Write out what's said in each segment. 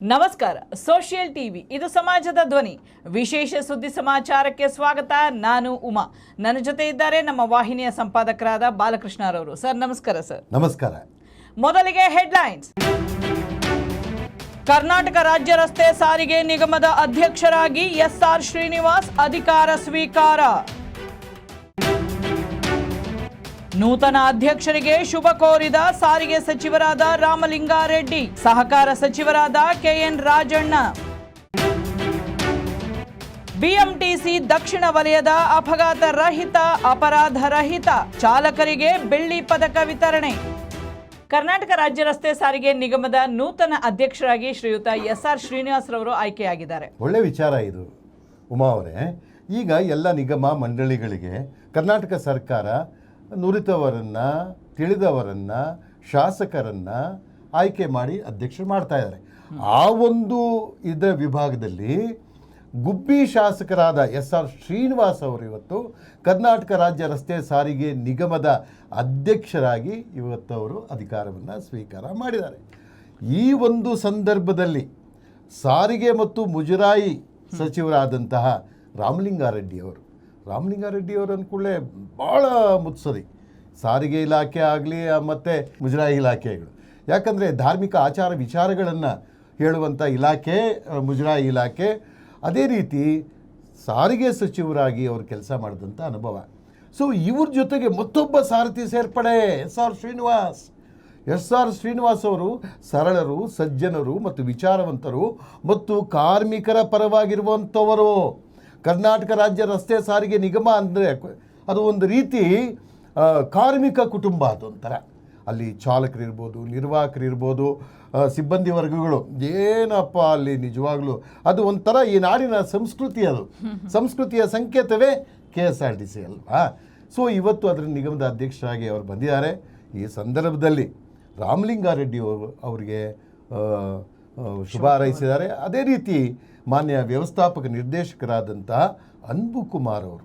ನಮಸ್ಕಾರ social TV ಇದು ಸಮಾಜದ ಧ್ವನಿ. ವಿಶೇಷ ಸುದ್ದಿ ಸಮಾಚಾರಕ್ಕೆ ಸ್ವಾಗತ ನಾನು ಉಮಾ. ನನ್ನ ಜೊತೆ ಇದ್ದಾರೆ ನಮ್ಮ ವಾಹಿನಿಯ ಸಂಪಾದಕರಾದ ಬಾಲಕೃಷ್ಣರವರು. ಸರ್ ನಮಸ್ಕಾರ ಸರ್. ನಮಸ್ಕಾರ. ಮೊದಲಿಗೆ ಹೆಡ್ಲೈನ್ಸ್. ಕರ್ನಾಟಕ ರಾಜ್ಯ ರಸ್ತೆ ಸಾರಿಗೆ ನಿಗಮದ ಅಧ್ಯಕ್ಷರಾಗಿ ಎಸ್ಆರ್ ಶ್ರೀನಿವಾಸ್ ಅಧಿಕಾರ ಸ್ವೀಕಾರ. ನೂತನ ಅಧ್ಯಕ್ಷರಿಗೆ ಶುಭ ಕೋರಿದ ಸಾರಿಗೆ ಸಚಿವರಾದ ರಾಮಲಿಂಗಾರೆಡ್ಡಿ, ಸಹಕಾರ ಸಚಿವರಾದ ಕೆಎನ್ ರಾಜಣ್ಣ. ಬಿಎಂಟಿಸಿ ದಕ್ಷಿಣ ವಲಯದ ಅಪಘಾತ ರಹಿತ ಅಪರಾಧ ರಹಿತ ಚಾಲಕರಿಗೆ ಬೆಳ್ಳಿ ಪದಕ ವಿತರಣೆ. ಕರ್ನಾಟಕ ರಾಜ್ಯ ರಸ್ತೆ ಸಾರಿಗೆ ನಿಗಮದ ನೂತನ ಅಧ್ಯಕ್ಷರಾಗಿ ಶ್ರೀಯುತ ಎಸ್ ಆರ್ ಶ್ರೀನಿವಾಸ್ ರವರು ಆಯ್ಕೆಯಾಗಿದ್ದಾರೆ. ಒಳ್ಳೆ ವಿಚಾರ ಇದು, ಉಮಾ ಅವರೇ. ಈಗ ಎಲ್ಲ ನಿಗಮ ಮಂಡಳಿಗಳಿಗೆ ಕರ್ನಾಟಕ ಸರ್ಕಾರ ನುರಿತವರನ್ನು ತಿಳಿದವರನ್ನು ಶಾಸಕರನ್ನು ಆಯ್ಕೆ ಮಾಡಿ ಅಧ್ಯಕ್ಷರು ಮಾಡ್ತಾ ಇದ್ದಾರೆ. ಆ ಒಂದು ಇದರ ವಿಭಾಗದಲ್ಲಿ ಗುಬ್ಬಿ ಶಾಸಕರಾದ ಎಸ್ ಆರ್ ಶ್ರೀನಿವಾಸ್ ಅವರು ಇವತ್ತು ಕರ್ನಾಟಕ ರಾಜ್ಯ ರಸ್ತೆ ಸಾರಿಗೆ ನಿಗಮದ ಅಧ್ಯಕ್ಷರಾಗಿ ಇವತ್ತು ಅವರು ಅಧಿಕಾರವನ್ನು ಸ್ವೀಕಾರ ಮಾಡಿದ್ದಾರೆ. ಈ ಒಂದು ಸಂದರ್ಭದಲ್ಲಿ ಸಾರಿಗೆ ಮತ್ತು ಮುಜರಾಯಿ ಸಚಿವರಾದಂತಹ ರಾಮಲಿಂಗಾರೆಡ್ಡಿ ಅವರು ರಾಮಲಿಂಗಾರೆಡ್ಡಿ ಅವರು ಅಂದ್ಕೂಡಲೇ ಭಾಳ ಮುತ್ಸದಿ. ಸಾರಿಗೆ ಇಲಾಖೆ ಆಗಲಿ ಮತ್ತು ಮುಜರಾಯಿ ಇಲಾಖೆಗಳು. ಯಾಕಂದರೆ ಧಾರ್ಮಿಕ ಆಚಾರ ವಿಚಾರಗಳನ್ನು ಹೇಳುವಂಥ ಇಲಾಖೆ ಮುಜರಾಯಿ ಇಲಾಖೆ, ಅದೇ ರೀತಿ ಸಾರಿಗೆ ಸಚಿವರಾಗಿ ಅವರು ಕೆಲಸ ಮಾಡಿದಂಥ ಅನುಭವ. ಸೊ ಇವ್ರ ಜೊತೆಗೆ ಮತ್ತೊಬ್ಬ ಸಾರಥಿ ಸೇರ್ಪಡೆ, S R Srinivas. S R Srinivas ಅವರು ಸರಳರು, ಸಜ್ಜನರು ಮತ್ತು ವಿಚಾರವಂತರು ಮತ್ತು ಕಾರ್ಮಿಕರ ಪರವಾಗಿರುವಂಥವರು ಕರ್ನಾಟಕ ರಾಜ್ಯ ರಸ್ತೆ ಸಾರಿಗೆ ನಿಗಮ ಅಂದರೆ ಅದು ಒಂದು ರೀತಿ ಕಾರ್ಮಿಕ ಕುಟುಂಬ ಅದು ಒಂಥರ ಅಲ್ಲಿ ಚಾಲಕರಿರ್ಬೋದು, ನಿರ್ವಾಹಕರಿರ್ಬೋದು ಸಿಬ್ಬಂದಿ ವರ್ಗಗಳು. ಏನಪ್ಪ ಅಲ್ಲಿ ನಿಜವಾಗ್ಲೂ? ಅದು ಒಂಥರ ಈ ನಾಡಿನ ಸಂಸ್ಕೃತಿ ಅದು. ಸಂಸ್ಕೃತಿಯ ಸಂಕೇತವೇ K S R T C ಅಲ್ವಾ? ಸೊ ಇವತ್ತು ಅದರ ನಿಗಮದ ಅಧ್ಯಕ್ಷರಾಗಿ ಅವರು ಬಂದಿದ್ದಾರೆ. ಈ ಸಂದರ್ಭದಲ್ಲಿ ರಾಮಲಿಂಗಾರೆಡ್ಡಿ ಅವರು ಅವರಿಗೆ ಶುಭ ಹಾರೈಸಿದ್ದಾರೆ. ಅದೇ ರೀತಿ ಮಾನ್ಯ ವ್ಯವಸ್ಥಾಪಕ ನಿರ್ದೇಶಕರಾದಂತಹ ಅನ್ಬು ಕುಮಾರ್ ಅವರು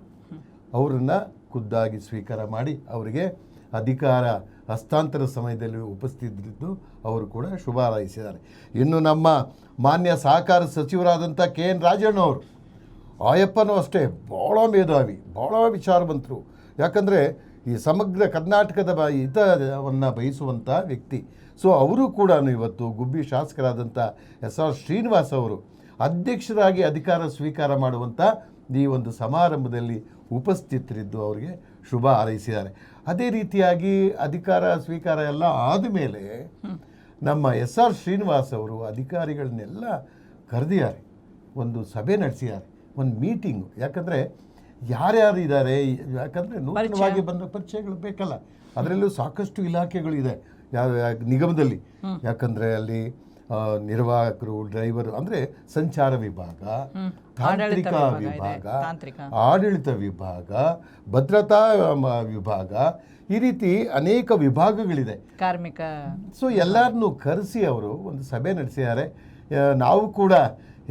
ಅವರನ್ನು ಖುದ್ದಾಗಿ ಸ್ವೀಕಾರ ಮಾಡಿ ಅವರಿಗೆ ಅಧಿಕಾರ, ಹಸ್ತಾಂತರ ಸಮಯದಲ್ಲಿ ಉಪಸ್ಥಿತರಿದ್ದು ಅವರು ಕೂಡ ಶುಭ ಹಾರೈಸಿದ್ದಾರೆ. ಇನ್ನು ನಮ್ಮ ಮಾನ್ಯ ಸಹಕಾರ ಸಚಿವರಾದಂಥ ಕೆ ಎನ್ ರಾಜಣ್ಣವರು, ಆಯಪ್ಪನೂ ಅಷ್ಟೇ ಭಾಳ ಮೇಧಾವಿ ಭಾಳ ವಿಚಾರವಂತರು ಯಾಕಂದರೆ ಈ ಸಮಗ್ರ ಕರ್ನಾಟಕದ ಬ, ಹಿತವನ್ನು ಬಯಸುವಂಥ ವ್ಯಕ್ತಿ. ಸೊ, ಅವರು ಕೂಡ ಇವತ್ತು ಗುಬ್ಬಿ ಶಾಸಕರಾದಂಥ ಎಸ್ ಆರ್ ಶ್ರೀನಿವಾಸ್ ಅವರು ಅಧ್ಯಕ್ಷರಾಗಿ ಅಧಿಕಾರ ಸ್ವೀಕಾರ ಮಾಡುವಂಥ ಈ ಒಂದು ಸಮಾರಂಭದಲ್ಲಿ ಉಪಸ್ಥಿತರಿದ್ದು ಅವರಿಗೆ ಶುಭ ಹಾರೈಸಿದ್ದಾರೆ. ಅದೇ ರೀತಿಯಾಗಿ ಅಧಿಕಾರ ಸ್ವೀಕಾರ ಎಲ್ಲ ಆದಮೇಲೆ ನಮ್ಮ ಎಸ್ ಆರ್ ಶ್ರೀನಿವಾಸ್ ಅವರು ಅಧಿಕಾರಿಗಳನ್ನೆಲ್ಲ ಕರೆದಿದ್ದಾರೆ. ಒಂದು ಸಭೆ ನಡೆಸಿದ್ದಾರೆ. ಒಂದು ಮೀಟಿಂಗು. ಯಾಕಂದರೆ ಯಾರ್ಯಾರು ಇದ್ದಾರೆ? ಯಾಕಂದರೆ ನೂತನವಾಗಿ ಬಂದ ಪರಿಚಯಗಳು ಬೇಕಲ್ಲ. ಅದರಲ್ಲೂ ಸಾಕಷ್ಟು ಇಲಾಖೆಗಳು ಇದೆ. ಯಾವ ನಿಗಮದಲ್ಲಿ. ಯಾಕಂದರೆ ಅಲ್ಲಿ ನಿರ್ವಾಹಕರು ಡ್ರೈವರು ಅಂದರೆ ಸಂಚಾರ ವಿಭಾಗ ತಾಂತ್ರಿಕ. ವಿಭಾಗ ಆಡಳಿತ ವಿಭಾಗ ಭದ್ರತಾ ವಿಭಾಗ ಈ ರೀತಿ ಅನೇಕ ವಿಭಾಗಗಳಿದೆ. ಕಾರ್ಮಿಕ. ಸೊ ಎಲ್ಲರನ್ನೂ ಕರೆಸಿ ಅವರು ಒಂದು ಸಭೆ ನಡೆಸಿದ್ದಾರೆ. ನಾವು ಕೂಡ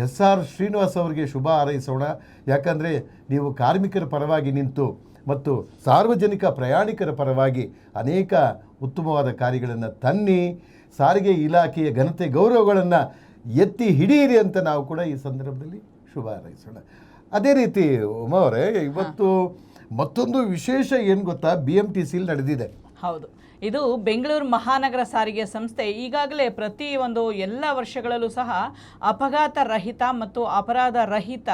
ಎಸ್ ಆರ್ ಶ್ರೀನಿವಾಸ್ ಅವರಿಗೆ ಶುಭ ಹಾರೈಸೋಣ. ಯಾಕಂದರೆ ನೀವು ಕಾರ್ಮಿಕರ ಪರವಾಗಿ ನಿಂತು ಮತ್ತು ಸಾರ್ವಜನಿಕ ಪ್ರಯಾಣಿಕರ ಪರವಾಗಿ ಅನೇಕ ಉತ್ತಮವಾದ ಕಾರ್ಯಗಳನ್ನು ತನ್ನಿ. ಸಾರಿಗೆ ಇಲಾಖೆಯ ಘನತೆ ಗೌರವಗಳನ್ನು ಎತ್ತಿ ಹಿಡಿಯಿರಿ ಅಂತ ನಾವು ಕೂಡ ಈ ಸಂದರ್ಭದಲ್ಲಿ ಶುಭ ಹಾರೈಸೋಣ. ಅದೇ ರೀತಿ ಉಮಾ ಅವರೇ, ಇವತ್ತು ಮತ್ತೊಂದು ವಿಶೇಷ ಏನು ಗೊತ್ತಾ? ಬಿ ಎಂ ಟಿ ಸಿಲಿ ನಡೆದಿದೆ. ಹೌದು. ಇದು ಬೆಂಗಳೂರು ಮಹಾನಗರ ಸಾರಿಗೆ ಸಂಸ್ಥೆ ಈಗಾಗಲೇ ಪ್ರತಿ ಒಂದು ಎಲ್ಲ ವರ್ಷಗಳಲ್ಲೂ ಸಹ ಅಪಘಾತ ರಹಿತ ಮತ್ತು ಅಪರಾಧ ರಹಿತ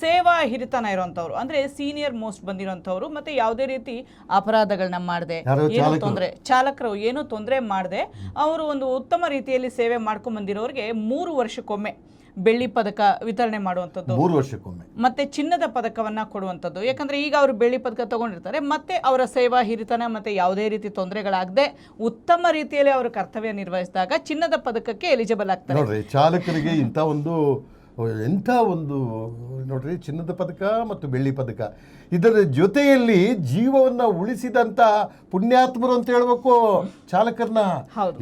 ಸೇವಾ ಹಿರಿತನ ಇರುವಂಥವ್ರು ಅಂದ್ರೆ ಸೀನಿಯರ್ ಮೋಸ್ಟ್ ಬಂದಿರೋಂಥವ್ರು ಮತ್ತೆ ಯಾವುದೇ ರೀತಿ ಅಪರಾಧಗಳನ್ನ ಮಾಡದೆ. ಏನು. ತೊಂದರೆ ಚಾಲಕರು ಏನು ತೊಂದರೆ ಮಾಡದೆ. ಅವರು ಒಂದು ಉತ್ತಮ ರೀತಿಯಲ್ಲಿ ಸೇವೆ ಮಾಡ್ಕೊಂಡ್ ಬಂದಿರೋರಿಗೆ ಮೂರು ವರ್ಷಕ್ಕೊಮ್ಮೆ ಬೆಳ್ಳಿ ಪದಕ ವಿತರಣೆ ಮಾಡುವಂಥದ್ದು. ಮೂರು ವರ್ಷಕ್ಕೊಮ್ಮೆ. ಮತ್ತೆ ಚಿನ್ನದ ಪದಕವನ್ನ ಕೊಡುವಂಥದ್ದು. ಯಾಕಂದ್ರೆ ಈಗ ಅವರು ಬೆಳ್ಳಿ ಪದಕ ತಗೊಂಡಿರ್ತಾರೆ ಮತ್ತೆ ಅವರ ಸೇವಾ ಹಿರಿತನ ಮತ್ತೆ ಯಾವುದೇ ರೀತಿ ತೊಂದರೆಗಳಾಗದೆ ಉತ್ತಮ ರೀತಿಯಲ್ಲಿ ಅವರು ಕರ್ತವ್ಯ ನಿರ್ವಹಿಸಿದಾಗ ಚಿನ್ನದ ಪದಕಕ್ಕೆ ಎಲಿಜಿಬಲ್ ಆಗ್ತಾರೆ. ನೋಡ್ರಿ ಚಾಲಕರಿಗೆ ಇಂಥ ಒಂದು ಎಂಥ ಒಂದು ನೋಡ್ರಿ ಚಿನ್ನದ ಪದಕ ಮತ್ತು ಬೆಳ್ಳಿ ಪದಕ. ಇದರ ಜೊತೆಯಲ್ಲಿ ಜೀವವನ್ನು ಉಳಿಸಿದಂಥ ಪುಣ್ಯಾತ್ಮರು ಅಂತ ಹೇಳ್ಬೇಕು ಚಾಲಕರನ್ನ.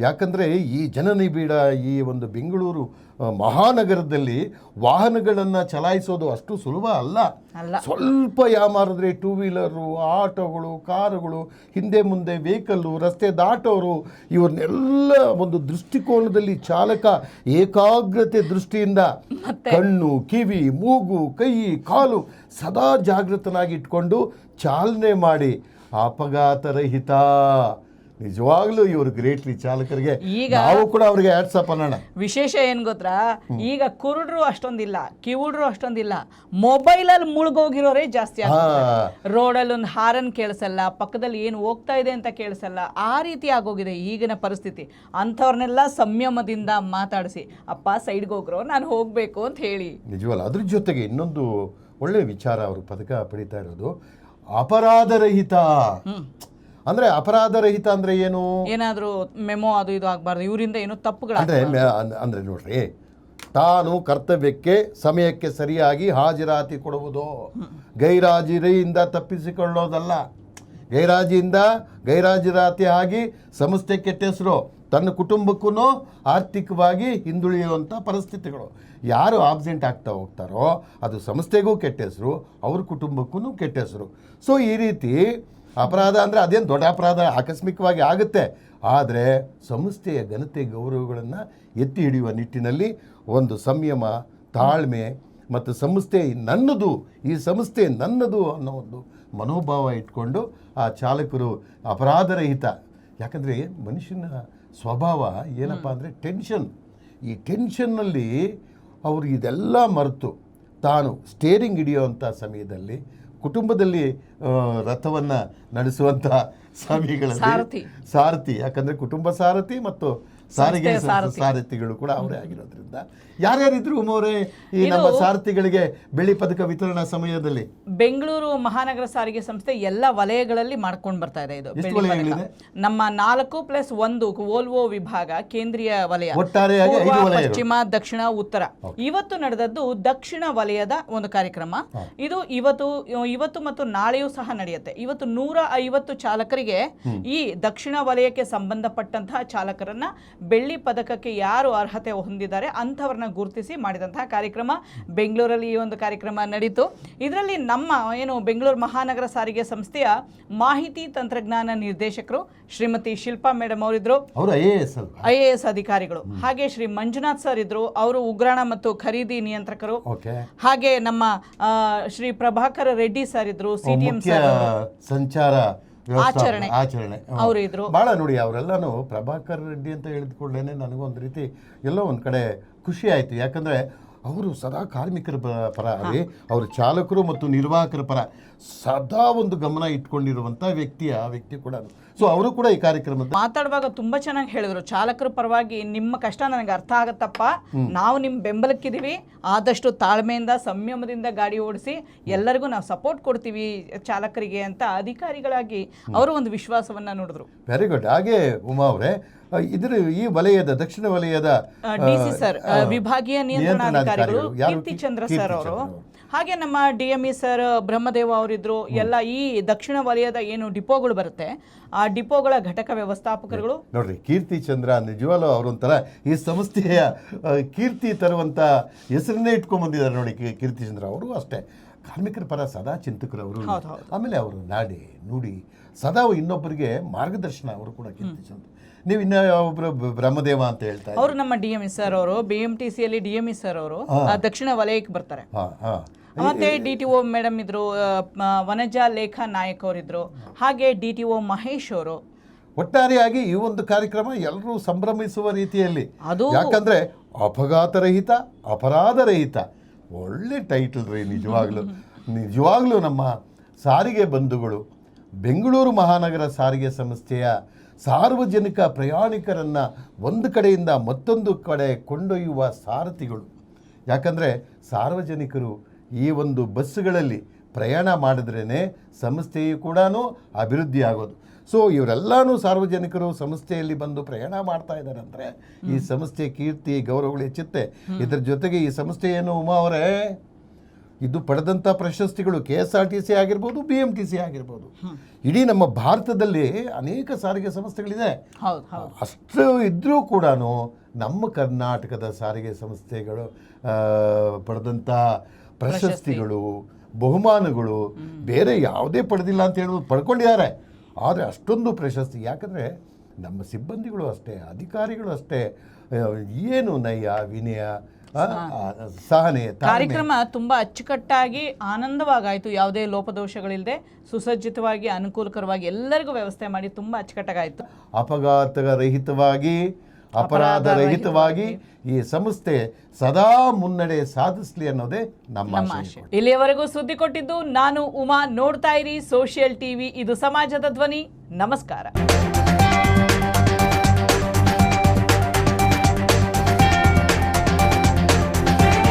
ಯಾಕಂದ್ರೆ ಈ ಜನನಿಬಿಡ ಈ ಒಂದು ಬೆಂಗಳೂರು ಮಹಾನಗರದಲ್ಲಿ ವಾಹನಗಳನ್ನು ಚಲಾಯಿಸೋದು ಅಷ್ಟು ಸುಲಭ ಅಲ್ಲ. ಸ್ವಲ್ಪ ಯಾಮಾರಿದ್ರೆ ಟೂ ವೀಲರು ಆಟೋಗಳು ಕಾರುಗಳು ಹಿಂದೆ ಮುಂದೆ ವೆಹಿಕಲ್ಲು ರಸ್ತೆ ದಾಟೋರು ಇವ್ರನ್ನೆಲ್ಲ ಒಂದು ದೃಷ್ಟಿಕೋನದಲ್ಲಿ ಚಾಲಕ ಏಕಾಗ್ರತೆ ದೃಷ್ಟಿಯಿಂದ ಕಣ್ಣು ಕಿವಿ ಮೂಗು ಕೈ ಕಾಲು ಸದಾ ಜಾಗೃತನಾಗಿಟ್ಕೊಂಡು ಚಾಲನೆ ಮಾಡಿ ಅಪಘಾತರಹಿತ. ನಿಜವಾಗ್ಲೂ ಇವರು ಗ್ರೇಟ್ ರೀ ಚಾಲಕರಿಗೆ. ಈಗ ನಾವು ಕೂಡ ಅವ್ರಿಗೆ ಆಡ್ಸಪ್ ಅನ್ನೋಣ. ವಿಶೇಷ ಏನು ಗೊತ್ತಾ? ಈಗ ಕುರುಡ್ರು ಅಷ್ಟೊಂದಿಲ್ಲ ಕಿವುಡ್ರು ಅಷ್ಟೊಂದಿಲ್ಲ. ಮೊಬೈಲಲ್ಲಿ ಮುಳುಗೋಗಿರೋರೇ ಜಾಸ್ತಿ ರೋಡಲ್ಲಿ ಒಂದು ಹಾರನ್ ಕೇಳಿಸಲ್ಲ ಪಕ್ಕದಲ್ಲಿ ಏನು ಹೋಗ್ತಾ ಇದೆ ಅಂತ ಕೇಳಿಸಲ್ಲ. ಆ ರೀತಿ ಆಗೋಗಿದೆ ಈಗಿನ ಪರಿಸ್ಥಿತಿ. ಅಂಥವ್ರನ್ನೆಲ್ಲ ಸಂಯಮದಿಂದ ಮಾತಾಡಿಸಿ ಅಪ್ಪ ಸೈಡ್ಗೆ ಹೋಗ್ರೋ ನಾನು ಹೋಗಬೇಕು ಅಂತ ಹೇಳಿ. ನಿಜವಲ್ಲ. ಅದ್ರ ಜೊತೆಗೆ ಇನ್ನೊಂದು ಒಳ್ಳೆ ವಿಚಾರ ಅವರು ಪದಕ ಪಡಿತಾ ಇರೋದು ಅಪರಾಧರಹಿತ. ಅಂದ್ರೆ ಅಪರಾಧರಹಿತ ಅಂದ್ರೆ ಏನು? ಏನಾದರೂ ಮೆಮೊ ಅದು ಇದು ಆಗಬಾರ್ದು. ಇವರಿಂದ ಏನು ತಪ್ಪುಗಳು ಅಂದ್ರೆ ಮ- ಅಂದ್ರೆ ನೋಡ್ರಿ ತಾನು ಕರ್ತವ್ಯಕ್ಕೆ ಸಮಯಕ್ಕೆ ಸರಿಯಾಗಿ ಹಾಜರಾತಿ ಕೊಡುವುದು. ಗೈರಾಜಿರಿಯಿಂದ ತಪ್ಪಿಸಿಕೊಳ್ಳೋದಲ್ಲ. ಗೈರಾಜಿಯಿಂದ ಗೈರಾಜಿರಾತಿ ಆಗಿ ಸಂಸ್ಥೆ ಕೆಟ್ಟ ಹೆಸರು ತನ್ನ ಕುಟುಂಬಕ್ಕೂ ಆರ್ಥಿಕವಾಗಿ ಹಿಂದುಳಿಯುವಂಥ ಪರಿಸ್ಥಿತಿಗಳು. ಯಾರು ಆಬ್ಸೆಂಟ್ ಆಗ್ತಾ ಹೋಗ್ತಾರೋ ಅದು ಸಂಸ್ಥೆಗೂ ಕೆಟ್ಟ ಹೆಸರು ಅವ್ರ ಕುಟುಂಬಕ್ಕೂ ಕೆಟ್ಟ ಹೆಸರು. ಸೊ ಈ ರೀತಿ ಅಪರಾಧ ಅಂದರೆ ಅದೇನು ದೊಡ್ಡ ಅಪರಾಧ ಆಕಸ್ಮಿಕವಾಗಿ ಆಗುತ್ತೆ. ಆದರೆ ಸಂಸ್ಥೆಯ ಘನತೆ ಗೌರವಗಳನ್ನು ಎತ್ತಿ ಹಿಡಿಯುವ ನಿಟ್ಟಿನಲ್ಲಿ ಒಂದು ಸಂಯಮ ತಾಳ್ಮೆ ಮತ್ತು ಸಂಸ್ಥೆ ನನ್ನದು ಈ ಸಂಸ್ಥೆ ನನ್ನದು ಅನ್ನೋ ಒಂದು ಮನೋಭಾವ ಇಟ್ಕೊಂಡು ಆ ಚಾಲಕರು ಅಪರಾಧರಹಿತ. ಯಾಕಂದರೆ ಮನುಷ್ಯನ ಸ್ವಭಾವ ಏನಪ್ಪ ಅಂದರೆ ಟೆನ್ಷನ್. ಈ ಟೆನ್ಷನ್ನಲ್ಲಿ ಅವರು ಇದೆಲ್ಲ ಮರೆತು ತಾನು ಸ್ಟೇರಿಂಗ್ ಹಿಡಿಯುವಂಥ ಸಮಯದಲ್ಲಿ ಕುಟುಂಬದಲ್ಲಿ ರಥವನ್ನು ನಡೆಸುವಂಥ ಸ್ವಾಮಿಗಳ ಸಾರಥಿ. ಸಾರಥಿ ಯಾಕಂದರೆ ಕುಟುಂಬ ಸಾರಥಿ ಮತ್ತು ಸಾರಿಗೆ ಸಾರಥಿಗಳು. ಕೂಡ ಅವರೇ ಆಗಿರೋದ್ರಿಂದ. ಯಾರ್ಯಾರಿದ್ರು ಉಮೋರೆ ಈ ನಮ್ಮ ಸಾರಥಿಗಳಿಗೆ ಬೆಳ್ಳಿ ಪದಕ ವಿತರಣಾ ಸಮಯದಲ್ಲಿ? ಬೆಂಗಳೂರು ಮಹಾನಗರ ಸಾರಿಗೆ ಸಂಸ್ಥೆ ಎಲ್ಲ ವಲಯಗಳಲ್ಲಿ ಮಾಡ್ಕೊಂಡು ಬರ್ತಾ ಇದೆ ಇದು? ನಮ್ಮ ನಾಲ್ಕು ಪ್ಲಸ್ ಒಂದು ವೋಲ್ವೋ ವಿಭಾಗ ಕೇಂದ್ರೀಯ ವಲಯ. ಪಶ್ಚಿಮ ದಕ್ಷಿಣ ಉತ್ತರ. ಇವತ್ತು ನಡೆದದ್ದು ದಕ್ಷಿಣ ವಲಯದ ಒಂದು ಕಾರ್ಯಕ್ರಮ. ಇದು ಇವತ್ತು ಇವತ್ತು ಮತ್ತು ನಾಳೆಯೂ ಸಹ ನಡೆಯುತ್ತೆ. ಇವತ್ತು ನೂರ ಐವತ್ತು ಚಾಲಕರಿಗೆ ಈ ದಕ್ಷಿಣ ವಲಯಕ್ಕೆ ಸಂಬಂಧಪಟ್ಟಂತಹ ಚಾಲಕರನ್ನ ಬೆಳ್ಳಿ ಪದಕಕ್ಕೆ ಯಾರು ಅರ್ಹತೆ ಹೊಂದಿದ್ದಾರೆ ಅಂಥವ್ರನ್ನ ಗುರುತಿಸಿ ಮಾಡಿದಂತಹ ಕಾರ್ಯಕ್ರಮ ಬೆಂಗಳೂರಲ್ಲಿ ಈ ಒಂದು ಕಾರ್ಯಕ್ರಮ ನಡೀತು. ಇದರಲ್ಲಿ ನಮ್ಮ ಏನು ಬೆಂಗಳೂರು ಮಹಾನಗರ ಸಾರಿಗೆ ಸಂಸ್ಥೆಯ ಮಾಹಿತಿ ತಂತ್ರಜ್ಞಾನ ನಿರ್ದೇಶಕರು ಶ್ರೀಮತಿ ಶಿಲ್ಪಾ ಮೇಡಮ್ ಅವರಿದ್ರು. ಅವರು ಐ ಎ ಎಸ್ ಅಧಿಕಾರಿಗಳು. ಹಾಗೆ ಶ್ರೀ ಮಂಜುನಾಥ್ ಸರ್ ಇದ್ರು. ಅವರು ಉಗ್ರಾಣ ಮತ್ತು ಖರೀದಿ ನಿಯಂತ್ರಕರು. ಹಾಗೆ ನಮ್ಮ ಶ್ರೀ ಪ್ರಭಾಕರ ರೆಡ್ಡಿ ಸರ್ ಇದ್ರು ಸಿ ಟಿ ಎಂ ಸರ್ ಸಂಚಾರ ಆಚರಣೆ. ಆಚರಣೆ. ಇದ್ರು. ಬಹಳ ನೋಡಿ ಅವರೆಲ್ಲನೂ ಪ್ರಭಾಕರ್ ರೆಡ್ಡಿ ಅಂತ ಹೇಳಿದ ಕೂಡಲೇ ನನಗೊಂದು ರೀತಿ ಎಲ್ಲೋ ಒಂದು ಕಡೆ ಖುಷಿ ಆಯಿತು. ಯಾಕಂದರೆ ಅವರು ಸದಾ ಕಾರ್ಮಿಕರ ಪರ ಅದೇ ಅವರ ಚಾಲಕರು ಮತ್ತು ನಿರ್ವಾಹಕರ ಪರ ಸದಾ ಒಂದು ಗಮನ ಇಟ್ಕೊಂಡಿರುವಂತ ವ್ಯಕ್ತಿ ಆ ವ್ಯಕ್ತಿ ಕೂಡ ಸೊ ಅವರು ಕೂಡ ಈ ಕಾರ್ಯಕ್ರಮ ಮಾತಾಡುವಾಗ ತುಂಬಾ ಚೆನ್ನಾಗಿ ಹೇಳಿದ್ರು. ಚಾಲಕರ ಪರವಾಗಿ ನಿಮ್ಮ ಕಷ್ಟ ನನಗೆ ಅರ್ಥ ಆಗತ್ತಪ್ಪ. ನಾವು ನಿಮ್ಮ ಬೆಂಬಲಕ್ಕಿದೀವಿ ಆದಷ್ಟು ತಾಳ್ಮೆಯಿಂದ ಸಂಯಮದಿಂದ ಗಾಡಿ ಓಡಿಸಿ ಎಲ್ಲರಿಗೂ ನಾವು ಸಪೋರ್ಟ್ ಕೊಡ್ತೀವಿ ಚಾಲಕರಿಗೆ ಅಂತ ಅಧಿಕಾರಿಗಳಾಗಿ ಅವರು ಒಂದು ವಿಶ್ವಾಸವನ್ನ ನೋಡಿದ್ರು. ವೆರಿ ಗುಡ್ ಹಾಗೆ ಉಮಾ ಅವರೇ ಇದರ ಈ ವಲಯದ ದಕ್ಷಿಣ ವಲಯದ ಸರ್ ವಿಭಾಗೀಯ ನಿಯಂತ್ರಣಾಧಿಕಾರಿಗಳು. ಕೀರ್ತಿ ಚಂದ್ರ ಸರ್ ಅವರು. ಹಾಗೆ ನಮ್ಮ D M E sir Brahmadeva ಅವರಿದ್ರು ಎಲ್ಲ ಈ ದಕ್ಷಿಣ ವಲಯದ ಏನು ಡಿಪೋಗಳು ಬರುತ್ತೆ ಆ ಡಿಪೋಗಳ ಘಟಕ ವ್ಯವಸ್ಥಾಪಕರುಗಳು ನೋಡ್ರಿ ಕೀರ್ತಿ ಚಂದ್ರ ನಿಜವಾಗ್ಲೂ ಅವರೊಂಥರ ಈ ಸಂಸ್ಥೆಯ ಕೀರ್ತಿ ತರುವಂಥ ಹೆಸರನ್ನೇ ಇಟ್ಕೊಂಡ್ಬಂದಿದ್ದಾರೆ ನೋಡಿ ಕೀರ್ತಿ ಚಂದ್ರ ಅವರು ಅಷ್ಟೇ. ಕಾರ್ಮಿಕರ ಪರ ಸದಾ ಚಿಂತಕರು ಅವರು. ಆಮೇಲೆ ಅವರು ನಾಡಿ ನುಡಿ ಸದಾ ಇನ್ನೊಬ್ಬರಿಗೆ ಮಾರ್ಗದರ್ಶನ ಅವರು ಕೂಡ ಕೀರ್ತಿ ಚಂದ್ರ. ನೀವು ಇನ್ನ ಒಬ್ರು ಬ್ರಹ್ಮದೇವ ಅಂತ ಹೇಳ್ತಾರೆ ಅವರು ನಮ್ಮ ಡಿ ಎಂ ಎಸ್ ಸರ್ ಅವರು ಬಿ ಎಂ ಟಿ ಸಿ ಅಲ್ಲಿ ಡಿ ಎಂ ಎಸ್ ಸರ್ ಅವರು ಆ, ದಕ್ಷಿಣ ವಲಯಕ್ಕೆ ಬರ್ತಾರೆ. ಮತ್ತೆ ಡಿ ಟಿ ಒ ಮೇಡಮ್ ಇದ್ರು ವನಜಾ ಲೇಖಾ ನಾಯಕ್ ಅವರಿದ್ರು ಹಾಗೆ ಡಿ ಟಿ ಒ ಮಹೇಶ್ ಅವರು. ಒಟ್ಟಾರೆಯಾಗಿ ಈ ಒಂದು ಕಾರ್ಯಕ್ರಮ ಎಲ್ಲರೂ ಸಂಭ್ರಮಿಸುವ ರೀತಿಯಲ್ಲಿ. ಅದು ಯಾಕಂದ್ರೆ ಅಪಘಾತರಹಿತ ಅಪರಾಧರಹಿತ. ಒಳ್ಳೆ ಟೈಟಲ್ ರೀ ನಿಜವಾಗ್ಲೂ. ನಿಜವಾಗ್ಲೂ ನಮ್ಮ ಸಾರಿಗೆ ಬಂಧುಗಳು ಬೆಂಗಳೂರು ಮಹಾನಗರ ಸಾರಿಗೆ ಸಂಸ್ಥೆಯ ಸಾರ್ವಜನಿಕ ಪ್ರಯಾಣಿಕರನ್ನು ಒಂದು ಕಡೆಯಿಂದ ಮತ್ತೊಂದು ಕಡೆ ಕೊಂಡೊಯ್ಯುವ ಸಾರಥಿಗಳು. ಯಾಕಂದರೆ ಸಾರ್ವಜನಿಕರು ಈ ಒಂದು ಬಸ್ಸುಗಳಲ್ಲಿ ಪ್ರಯಾಣ ಮಾಡಿದ್ರೇ ಸಂಸ್ಥೆಯು ಕೂಡ ಅಭಿವೃದ್ಧಿ ಆಗೋದು. ಸೊ ಇವರೆಲ್ಲನೂ ಸಾರ್ವಜನಿಕರು ಸಂಸ್ಥೆಯಲ್ಲಿ ಬಂದು ಪ್ರಯಾಣ ಮಾಡ್ತಾ ಇದ್ದಾರೆ ಅಂದರೆ ಈ ಸಂಸ್ಥೆ ಕೀರ್ತಿ ಗೌರವಗಳು ಹೆಚ್ಚುತ್ತೆ ಇದರ ಜೊತೆಗೆ ಈ ಸಂಸ್ಥೆ ಏನು ಉಮಾ ಅವರೇ? ಇದು ಪಡೆದಂಥ ಪ್ರಶಸ್ತಿಗಳು K S R T C ಆಗಿರ್ಬೋದು. ಬಿ ಎಂ ಟಿ ಸಿ ಆಗಿರ್ಬೋದು ಇಡೀ ನಮ್ಮ ಭಾರತದಲ್ಲಿ ಅನೇಕ ಸಾರಿಗೆ ಸಂಸ್ಥೆಗಳಿದೆ. ಅಷ್ಟು ಇದ್ದರೂ ಕೂಡ ನಮ್ಮ ಕರ್ನಾಟಕದ ಸಾರಿಗೆ ಸಂಸ್ಥೆಗಳು ಪಡೆದಂಥ ಪ್ರಶಸ್ತಿಗಳು ಬಹುಮಾನಗಳು ಬೇರೆ ಯಾವುದೇ ಪಡೆದಿಲ್ಲ ಅಂತ ಹೇಳೋದು ಪಡ್ಕೊಂಡಿದ್ದಾರೆ. ಆದರೆ ಅಷ್ಟೊಂದು ಪ್ರಶಸ್ತಿ ಯಾಕಂದರೆ ನಮ್ಮ ಸಿಬ್ಬಂದಿಗಳು ಅಷ್ಟೇ ಅಧಿಕಾರಿಗಳು ಅಷ್ಟೇ ಏನು ನಯ ವಿನಯ ಸಹನೆ ಕಾರ್ಯಕ್ರಮ ತುಂಬಾ ಅಚ್ಚುಕಟ್ಟಾಗಿ ಆನಂದವಾಗಾಯ್ತು. ಯಾವುದೇ ಲೋಪದೋಷಗಳಿಲ್ಲದೆ ಸುಸಜ್ಜಿತವಾಗಿ ಅನುಕೂಲಕರವಾಗಿ ಎಲ್ಲರಿಗೂ ವ್ಯವಸ್ಥೆ ಮಾಡಿ ತುಂಬಾ ಅಚ್ಚುಕಟ್ಟಾಗಾಯಿತು. ಅಪಘಾತ ರಹಿತವಾಗಿ ಅಪರಾಧ ರಹಿತವಾಗಿ ಈ ಸಂಸ್ಥೆ ಸದಾ ಮುನ್ನಡೆ ಸಾಧಿಸಲಿ ಅನ್ನೋದೇ ನಮ್ಮ ಆಶಯ ಇಲ್ಲಿಯವರೆಗೂ ಸುದ್ದಿ ಕೊಟ್ಟಿದ್ದು ನಾನು ಉಮಾ. ನೋಡ್ತಾ ಇರಿ ಸೋಷಿಯಲ್ ಟಿವಿ. ಇದು ಸಮಾಜದ ಧ್ವನಿ. ನಮಸ್ಕಾರ.